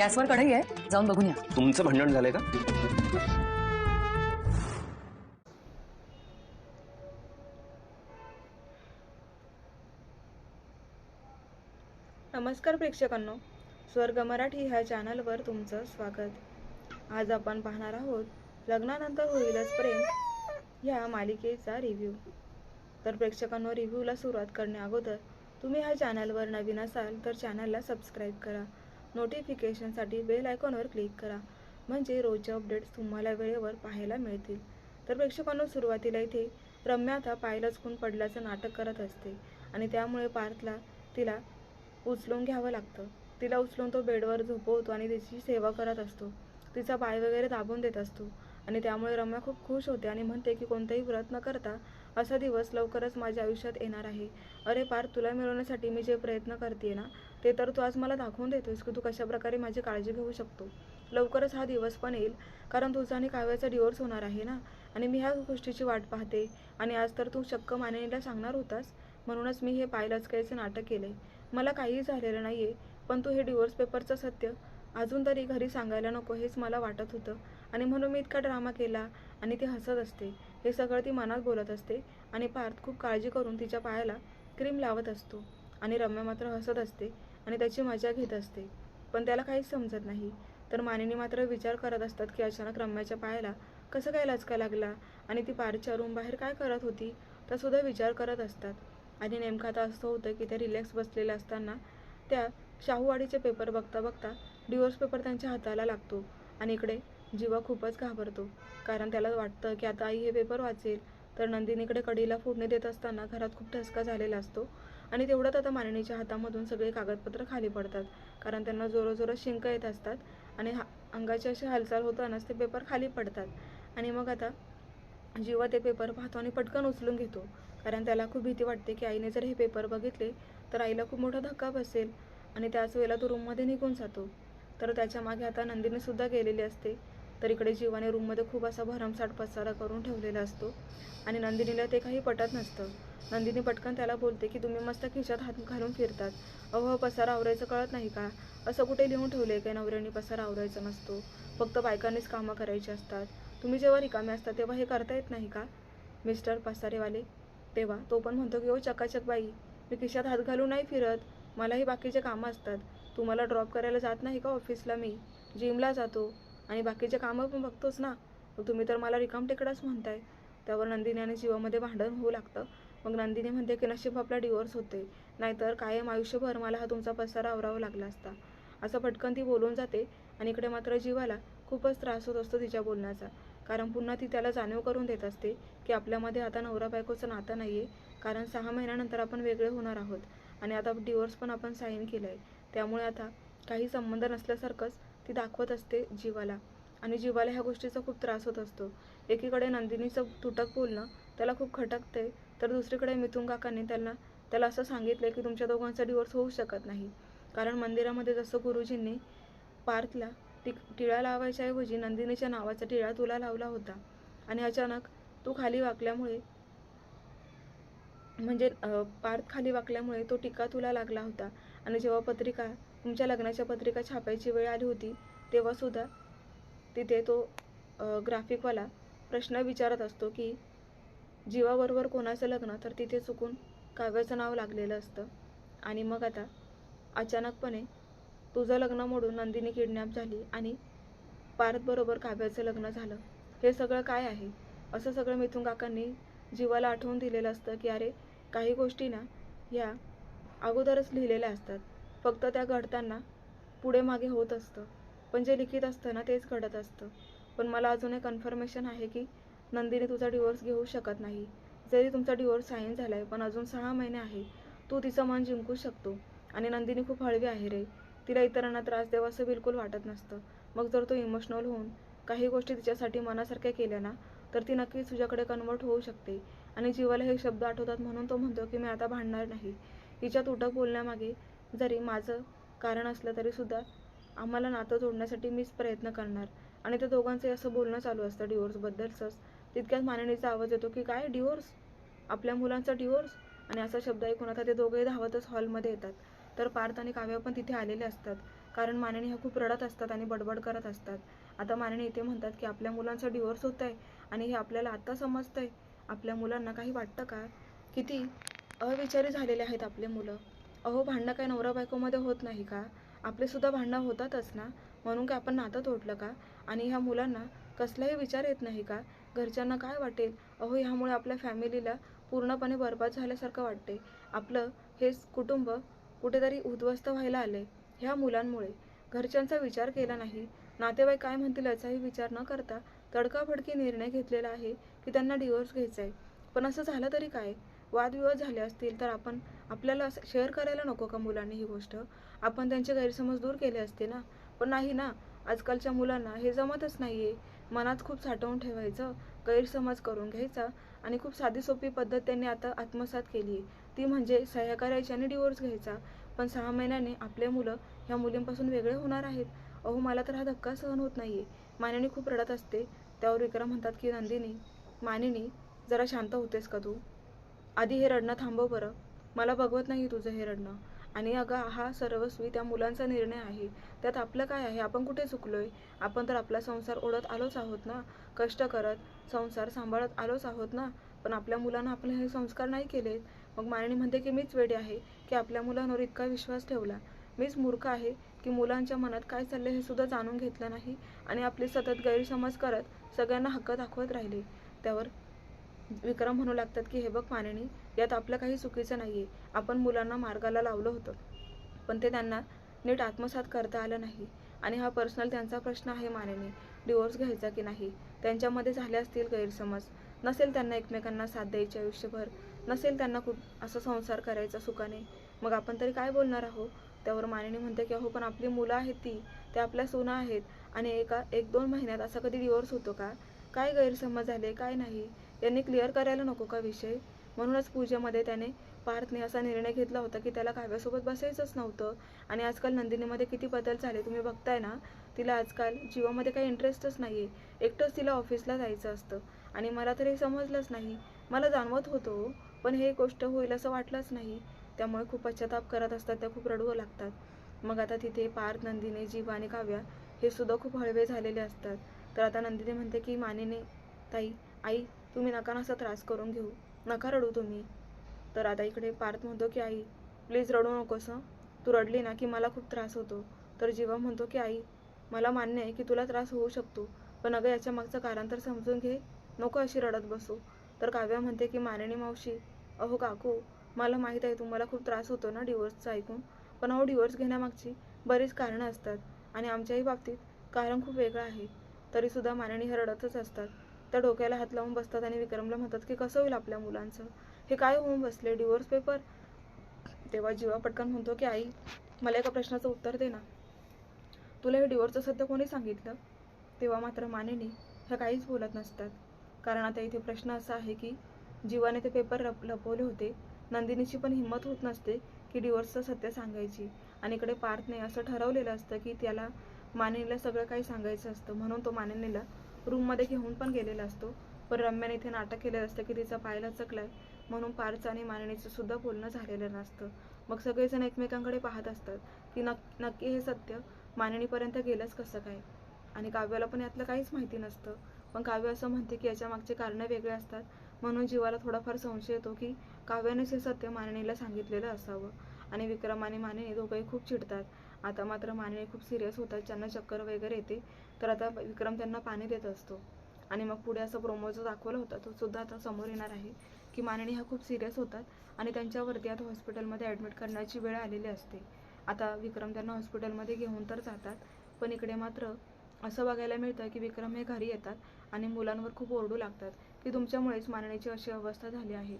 गॅसवर कढई आहे. जाऊन बघून या. तुमचं भांडण झालंय का? नमस्कार प्रेक्षकांनो. स्वर्ग मराठी ह्या चॅनलवर तुमचं स्वागत. आज आपण पाहणार आहोत लग्नानंतर होईलच प्रेम ह्या मालिकेचा रिव्ह्यू तर प्रेक्षकांनो रिव्ह्यूला सुरुवात करण्या अगोदर तुम्ही ह्या चॅनलवर नवीन असाल तर चॅनलला सबस्क्राईब करा. नोटिफिकेशनसाठी बेल आयकॉनवर क्लिक करा. म्हणजे रोजच्या अपडेट्स तुम्हाला वेळेवर पाहायला मिळतील. तर प्रेक्षकांनो सुरुवातीला इथे रम्या आता पायलाच खून पडल्याचं नाटक करत असते. आणि त्यामुळे पार्थला तिला उचलून घ्यावं लागतं. तिला उचलून तो बेडवर झोपवतो आणि तिची सेवा करत असतो. तिचा पाय वगैरे दाबून देत असतो. आणि त्यामुळे रम्या खूप खुश होते आणि म्हणते की कोणताही व्रत न करता असा दिवस लवकरच माझ्या आयुष्यात येणार आहे. अरे पार तुला मिळवण्यासाठी मी जे प्रयत्न करते ना ते तर तू आज मला दाखवून देतोस की तू कशा प्रकारे माझी काळजी घेऊ शकतो. लवकरच हा दिवस पण येईल कारण तुझा आणि काव्याचा डिवोर्स होणार आहे ना? आणि मी ह्या गोष्टीची वाट पाहते. आणि आज तर तू चक्क माननीला सांगणार होतास म्हणूनच मी हे पायलचकायचं नाटक केलंय. मला काहीही झालेलं नाहीये पण तू हे डिवोर्स पेपरचं सत्य अजून तरी घरी सांगायला नको हेच मला वाटत होतं. आणि म्हणून मी इतका ड्रामा केला आणि ती हसत असते. हे सगळं ती मनात बोलत असते आणि पार्थ खूप काळजी करून तिच्या पायाला क्रीम लावत असतो. आणि रम्या मात्र हसत असते. आणि त्याची मजा घेत असते. पण त्याला काहीच समजत नाही. तर मानिनी मात्र विचार करत असतात की अचानक रम्याच्या पायाला कसं काय लचका लागला आणि ती पारच्या रूम बाहेर काय करत होती? तर सुद्धा विचार करत असतात. आणि नेमकं आता असं होतं की त्या रिलॅक्स बसलेल्या असताना त्या शाहूवाडीचे पेपर बघता बघता डिवोर्स पेपर त्यांच्या हाताला लागतो आणि इकडे जीवा खूपच घाबरतो. कारण त्याला वाटतं की आता आई हे पेपर वाचेल. तर नंदिनीकडे कडीला फोडणी देत असताना घरात खूप ठसका झालेला असतो. आणि तेवढ्यात आता मालिनीच्या हातामधून सगळे कागदपत्र खाली पडतात. कारण त्यांना जोरोजोरात शिंक येत असतात आणि हा अंगाची अशी हालचाल होतानाच ते पेपर खाली पडतात. आणि मग आता जीवा ते पेपर पाहतो आणि पटकन उचलून घेतो. कारण त्याला खूप भीती वाटते की आईने जर हे पेपर बघितले तर आईला खूप मोठा धक्का बसेल आणि त्याच वेळेला तो रूममध्ये निघून जातो. तर त्याच्यामागे आता नंदिनीसुद्धा गेलेली असते. तर इकडे जीवाने रूममध्ये खूप असा भरमसाठ पसारा करून ठेवलेला असतो. आणि नंदिनीला ते काही पटत नसतं. नंदिनी पटकन त्याला बोलते की तुम्ही मस्त खिशात हात घालून फिरतात. अहो पसारा आवरायचं कळत नाही का? असं कुठे लिहून ठेवले काय नवऱ्याने पसारा आवरायचा नसतो? फक्त बायकांनीच कामं करायची असतात. तुम्ही जेव्हा रिकामे असता तेव्हा हे करता येत नाही का? मिस्टर पसारेवाले तेव्हा? तो पण म्हणतो की हो चकाचक बाई. मी खिशात हात घालून नाही फिरत. मलाही बाकीचे कामं असतात. तुम्हाला ड्रॉप करायला जात नाही का ऑफिसला मी? जिमला जातो. आणि बाकीचे कामं पण बघतोच ना मग तुम्ही तर मला रिकाम टेकडाच म्हणताय. त्यावर नंदिनी आणि जीवामध्ये भांडण होऊ लागतं. मग नंदिनी म्हणते की नशीब आपला डिवोर्स होते नाहीतर कायम आयुष्यभर मला हा तुमचा पसारा आवरावा लागला असता. असं पटकन ती बोलून जाते आणि इकडे मात्र जीवाला खूपच त्रास होत असतो तिच्या बोलण्याचा. कारण पुन्हा ती त्याला जाणीव करून देत असते की आपल्यामध्ये आता नवरा बायकोचं नातं नाही आहे कारण सहा महिन्यानंतर आपण वेगळे होणार आहोत. आणि आता डिवोर्स पण आपण साईन केलं आहे त्यामुळे आता काही संबंध नसल्यासारखंच ती दाखवत असते जीवाला. आणि जीवाला ह्या गोष्टीचा खूप त्रास होत असतो. एकीकडे नंदिनीचं तुटक बोलणं त्याला खूप खटकते. तर दुसरीकडे मिथुन काकांनी त्यांना त्याला असं सांगितलं की तुमच्या दोघांचा डिवोर्स होऊ शकत नाही. कारण मंदिरामध्ये जसं गुरुजींनी पार्थला टी टिळा लावायच्याऐवजी नंदिनीच्या नावाचा टिळा तुला लावला होता. आणि अचानक तो खाली वाकल्यामुळे म्हणजे पार्थ खाली वाकल्यामुळे तो टीका तुला लागला होता. आणि जेव्हा पत्रिका तुमच्या लग्नाच्या पत्रिका छापायची वेळ आली होती तेव्हासुद्धा तिथे तो ग्राफिकवाला प्रश्न विचारत असतो की जीवाबरोबर कोणाचं लग्न? तर तिथे चुकून काव्याचं नाव लागलेलं असतं. आणि मग आता अचानकपणे तुझं लग्न मोडून नंदिनी किडनॅप झाली आणि पार्थबरोबर काव्याचं लग्न झालं. हे सगळं काय आहे? असं सगळं मिथून काकांनी जीवाला आठवून दिलेलं असतं की अरे काही गोष्टी ना ह्या अगोदरच लिहिलेल्या असतात. फक्त त्या घडताना पुढे मागे होत असतं. पण जे लिखित असतं ना तेच घडत असतं. पण मला अजून एक कन्फर्मेशन आहे की नंदिनी तुझा डिवोर्स घेऊ शकत नाही. जरी तुमचा डिवोर्स साईन झाला आहे पण अजून सहा महिने आहे. तू तिचं मन जिंकू शकतो. आणि नंदिनी खूप हळवी आहे रे. तिला इतरांना त्रास द्यावा असं बिलकुल वाटत नसतं. मग जर तो इमोशनल होऊन काही गोष्टी तिच्यासाठी मनासारख्या केल्या ना तर ती नक्कीच तुझ्याकडे कन्वर्ट होऊ शकते. आणि जीवाला हे शब्द आठवतात म्हणून तो म्हणतो की मी आता भांडणार नाही. तिच्या तुटक बोलण्यामागे जरी माझं कारण असलं तरीसुद्धा आम्हाला नातं जोडण्यासाठी मीच प्रयत्न करणार. आणि त्या दोघांचं असं बोलणं चालू असतं डिवोर्सबद्दलचंच तितक्यात माननीचा आवाज येतो की काय डिवोर्स आपल्या मुलांचा डिवोर्स आणि असा शब्द ऐकून आता ते दोघेही धावतच हॉलमध्ये येतात. तर पार्थ आणि काव्या पण तिथे आलेले असतात. कारण मानणी ह्या खूप रडत असतात आणि बडबड करत असतात. आता मानणी इथे म्हणतात की आपल्या मुलांचा डिवोर्स होत आहे आणि हे आपल्याला आत्ता समजतंय. आपल्या मुलांना काही वाटतं का? किती अविचारी झालेले आहेत आपले मुलं. अहो भांडणं काय नवरा बायकोमध्ये होत नाही का? आपले सुद्धा भांडणं होतातच ना? म्हणून काय आपण नातं तोडलं का? आणि ह्या मुलांना कसलाही विचार येत नाही का? घरच्यांना काय वाटेल? अहो ह्यामुळे आपल्या फॅमिलीला पूर्णपणे बरबाद झाल्यासारखं वाटते आपलं हेच कुटुंब कुठेतरी उद्ध्वस्त व्हायला आले ह्या मुलांमुळे. घरच्यांचा विचार केला नाही. नातेवाईक काय म्हणतील याचाही विचार न करता तडकाफडकी निर्णय घेतलेला आहे की त्यांना डिवोर्स घ्यायचा आहे पण असं झालं तरी काय? वादविवाद झाले असतील तर आपण आपल्याला असं शेअर करायला नको का मुलांनी ही गोष्ट? आपण त्यांचे गैरसमज दूर केले असते ना? पण नाही ना आजकालच्या मुलांना हे जमतच नाही आहे मनात खूप साठवून ठेवायचं गैरसमज करून घ्यायचा आणि खूप साधी सोपी पद्धत त्यांनी आता आत्मसात केली आहे. ती म्हणजे सह्या करायची आणि डिवोर्स घ्यायचा. पण सहा महिन्याने आपले मुलं ह्या मुलींपासून वेगळे होणार आहेत. अहो मला तर हा धक्का सहन होत नाही आहे मानिनी खूप रडत असते. त्यावर विक्रम म्हणतात की नंदिनी मानिनी जरा शांत होतेस का तू? आधी हे रडणं थांबव बरं. मला बघवत नाही तुझं हे रडणं. आणि अगं हा सर्वस्वी त्या मुलांचा निर्णय आहे. त्यात आपलं काय आहे? आपण कुठे चुकलोय? आपण तर आपला संसार ओढत आलोच आहोत ना? कष्ट करत संसार सांभाळत आलोच आहोत ना? पण आपल्या मुलांना आपण हे संस्कार नाही केलेत. मग मायणी म्हणते की मीच वेडी आहे की आपल्या मुलांवर इतका विश्वास ठेवला. मीच मूर्ख आहे की मुलांच्या मनात काय चाललंय हे सुद्धा जाणून घेतलं नाही आणि आपले सतत गैरसमज करत सगळ्यांना हक्क दाखवत राहिले. त्यावर विक्रम म्हणू लागतात की हे बघ मानिनी यात आपलं काही चुकीचं नाही आहे आपण मुलांना मार्गाला लावलं होतं. पण ते त्यांना नीट आत्मसात करता आलं नाही. आणि हा पर्सनल त्यांचा प्रश्न आहे मानिनी. डिवोर्स घ्यायचा की नाही? त्यांच्यामध्ये झाले असतील गैरसमज. नसेल त्यांना एकमेकांना साथ द्यायची आयुष्यभर. नसेल त्यांना खूप असा संसार करायचा सुखाने. मग आपण तरी काय बोलणार आहोत त्यावर मानिनी म्हणते की अहो पण आपली मुलं आहेत ती. ते आपल्या सोना आहेत. आणि एका एक दोन महिन्यात असा कधी डिवोर्स होतो का? काय गैरसमज झाले? काय नाही? यांनी क्लिअर करायला नको का विषय? म्हणूनच पूजेमध्ये त्याने पार्थने असा निर्णय घेतला होता की त्याला काव्यासोबत बसायचंच नव्हतं. आणि आजकाल नंदिनीमध्ये किती बदल झाले तुम्ही बघताय ना? तिला आजकाल जीवामध्ये काही इंटरेस्टच नाही आहे एकटंच तिला ऑफिसला जायचं असतं. आणि मला तर हे समजलंच नाही. मला जाणवत होतो हो, पण हे गोष्ट होईल असं वाटलंच नाही. त्यामुळे खूप पश्चाताप करत असतात त्या खूप रडू लागतात. मग आता तिथे पार्थ नंदिनी जीव आणि काव्या हे सुद्धा खूप हळवे झालेले असतात. तर आता नंदिनी म्हणते की मानेने ताई आई तुम्ही नका नसा त्रास करून घेऊ. नका रडू तुम्ही. तर आता इकडे पार्थ म्हणतो की आई प्लीज रडू नकोस तू रडली ना की मला खूप त्रास होतो. तर जीवा म्हणतो की आई मला मान्य आहे की तुला त्रास होऊ शकतो. पण अगं याच्या मागचं कारण तर समजून घे. नको अशी रडत बसू. तर काव्या म्हणते की मानिनी मावशी अहो काकू मला माहीत आहे तुम्हाला खूप त्रास होतो ना डिवोर्सचं ऐकून. पण अहो डिवोर्स घेण्यामागची बरीच कारणं असतात. आणि आमच्याही बाबतीत कारण खूप वेगळं आहे. तरीसुद्धा मानिनी हे रडतच असतात. त्या डोक्याला हात लावून बसतात आणि विक्रमला म्हणतात की कसं होईल आपल्या मुलांचं? हे काय होऊन बसले? डिवोर्स पेपर तेव्हा जीवा पटकन म्हणतो की आई मला एका प्रश्नाचं उत्तर दे ना. तुला हे डिवोर्सचं सध्या कोणी सांगितलं? तेव्हा मात्र मानिनी ह्या काहीच बोलत नसतात. कारण आता इथे प्रश्न असा आहे की जीवाने ते पेपर लप लपवले होते. नंदिनीची पण हिंमत होत नसते की डिवोर्सचं सत्य सांगायची. आणि इकडे पार्थने असं ठरवलेलं असतं की त्याला मानिनीला सगळं काही सांगायचं असतं. म्हणून तो मानिनीला रूममध्ये घेऊन पण गेलेला असतो. पण रम्याने इथे नाटक केलेलं असतं की तिचा पायला चकलाय. म्हणून पारचं आणि मानणीचं सुद्धा बोलणं झालेलं नसतं. मग सगळेजण एकमेकांकडे पाहत असतात की नक्की नक्की हे सत्य मानणीपर्यंत गेलंच कसं काय? आणि काव्याला पण यातलं काहीच माहिती नसतं. पण काव्य असं म्हणते की याच्या मागचे कारणं वेगळे असतात. म्हणून जीवाला थोडाफार संशय येतो की काव्यानेच हे सत्य मानणीला सांगितलेलं असावं. आणि विक्रम आणि मानिनी दोघंही खूप चिडतात. आता मात्र मानिनी खूप सिरियस होतात. ज्यांना चक्कर वगैरे येते तर आता विक्रम त्यांना पाणी देत असतो. आणि मग पुढे असं प्रोमो जो दाखवला होता तो सुद्धा आता समोर येणार आहे की मानणी ह्या खूप सिरियस होतात आणि त्यांच्यावरती आता हॉस्पिटलमध्ये ॲडमिट करण्याची वेळ आलेली असते. आता विक्रम त्यांना हॉस्पिटलमध्ये घेऊन तर जातात पण इकडे मात्र असं बघायला मिळतं की विक्रम हे घरी येतात आणि मुलांवर खूप ओरडू लागतात की तुमच्यामुळेच मानणीची अशी अवस्था झाली आहे.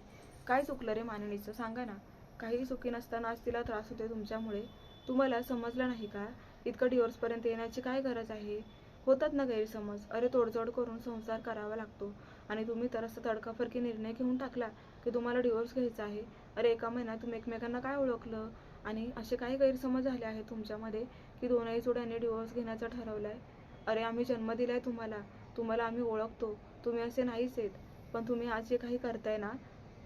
काय चुकलं रे मानणीचं सांगा ना. काही चुकी नसताना आज तिला त्रास होते तुमच्यामुळे. तुम्हाला समजलं नाही का? इतकं डिवोर्सपर्यंत येण्याची काय गरज आहे? होतात ना गैरसमज. अरे तोडजोड करून संसार करावा लागतो. आणि तुम्ही तर असं तडकाफडकी निर्णय घेऊन टाकला की तुम्हाला डिवोर्स घ्यायचा आहे. अरे एका महिन्यात तुम्ही एकमेकांना काय ओळखलं? आणि असे काही गैरसमज झाले आहेत तुमच्यामध्ये की दोनही जोड्यांनी डिवोर्स घेण्याचं ठरवलं आहे अरे आम्ही जन्म दिलाय तुम्हाला. तुम्हाला आम्ही ओळखतो. तुम्ही असे नाहीच आहेत. पण तुम्ही आज जे काही करताय ना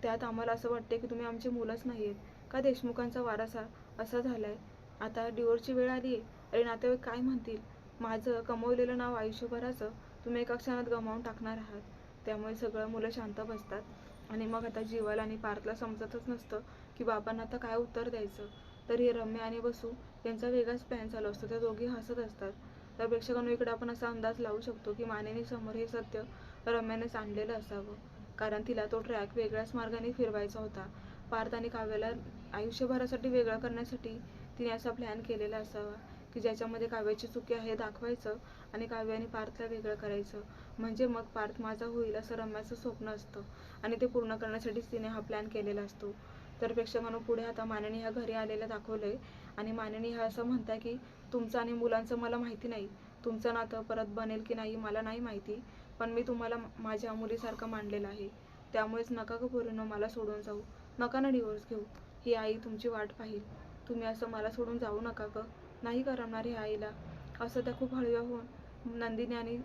त्यात आम्हाला असं वाटते की तुम्ही आमची मुलंच नाही आहेत का देशमुखांचा वारसा असा झालाय? आता डिवोर्सची वेळ आली आहे अरे नातेवाईक काय म्हणतील? माझं कमवलेलं नाव आयुष्यभराचं तुम्ही एका क्षणात गमावून टाकणार आहात. त्यामुळे सगळं मुलं शांत बसतात. आणि मग आता जीवाला आणि पार्थला समजतच नसतं की बाबांना आता काय उत्तर द्यायचं. तर हे रम्य आणि बसू यांचा वेगळाच प्लॅन चालू असतो. त्या दोघी हसत असतात. तर प्रेक्षकांनो इकडे आपण असा अंदाज लावू शकतो की मानेने समोर हे सत्य रम्यानेच आणलेलं असावं. कारण तिला तो ट्रॅक वेगळ्याच मार्गाने फिरवायचा होता. पार्थ आणि काव्याला आयुष्यभरासाठी वेगळं करण्यासाठी तिने असा प्लॅन केलेला असावा. की ज्याच्यामध्ये काव्याची चुकी आहे हे दाखवायचं आणि काव्याने पार्थला वेगळं करायचं. म्हणजे मग पार्थ माझा होईल असं रम्याचं स्वप्न असतं आणि ते पूर्ण करण्यासाठीच तिने हा प्लॅन केलेला असतो. तर प्रेक्षकांना पुढे आता माननी ह्या घरी आलेलं दाखवलंय आणि माननी ह्या असं म्हणताय की तुमचं आणि मुलांचं मला माहिती नाही. तुमचं नातं परत बनेल की नाही मला नाही माहिती पण मी तुम्हाला माझ्या मुलीसारखं मानलेलं आहे. त्यामुळेच नका का पूर्ण मला सोडून जाऊ. नका ना डिवोर्स घेऊ. ही आई तुमची वाट पाहिल. तुम्ही असं मला सोडून जाऊ नका ग. नाही करणार ह्या आईला. असं त्या खूप हळव्या होऊन नंदिनी आणि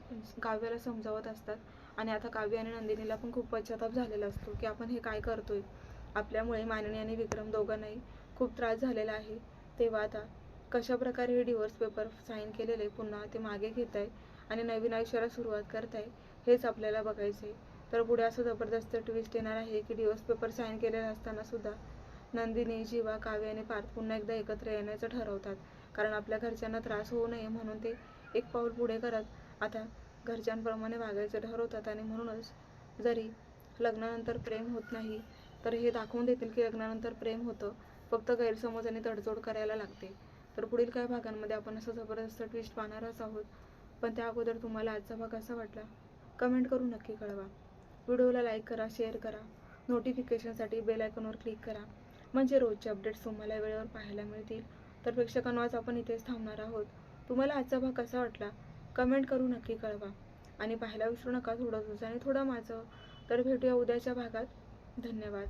काव्याला समजावत असतात. आणि आता काव्य आणि नंदिनीला पण खूप पश्चाताप झालेला असतो की आपण हे काय करतोय? आपल्यामुळे माननी आणि विक्रम दोघांनाही खूप त्रास झालेला आहे. तेव्हा आता कशा प्रकारे हे डिवोर्स पेपर साईन केलेले पुन्हा ते मागे घेत आहे आणि नवीन आयुष्याला सुरुवात करत आहे हेच आपल्याला बघायचं आहे तर पुढे असं जबरदस्त ट्विस्ट येणार आहे की डिवोर्स पेपर साईन केलेला असताना सुद्धा नंदिनी जीवा काव्य आणि पार्थ पुन्हा एकदा एकत्र येण्याचं ठरवतात. कारण आपल्या घरच्यांना त्रास होऊ नये म्हणून ते एक पाऊल पुढे करत आता घरच्यांप्रमाणे वागायचं ठरवतात आणि म्हणूनच जरी लग्नानंतर प्रेम होत नाही तर हे दाखवून देतील की लग्नानंतर प्रेम होतं. फक्त गैरसमज आणि तडजोड करायला लागते. तर पुढील काही भागांमध्ये आपण असं जबरदस्त ट्विस्ट पाहणारच आहोत. पण त्या अगोदर तुम्हाला आजचा भाग कसा वाटला? कमेंट करून नक्की कळवा. व्हिडिओला लाईक करा शेअर करा. नोटिफिकेशनसाठी बेल आयकॉनवर क्लिक करा. म्हणजे रोजचे अपडेट्स तुम्हाला वेळेवर पाहायला मिळतील. तर प्रेक्षकांनो आज आपण इथेच थांबणार आहोत. तुम्हाला आजचा भाग कसा वाटला? कमेंट करून नक्की कळवा. आणि पाहायला विसरू नका थोडं तुझं आणि थोडं माझं. तर भेटूया उद्याच्या भागात. धन्यवाद.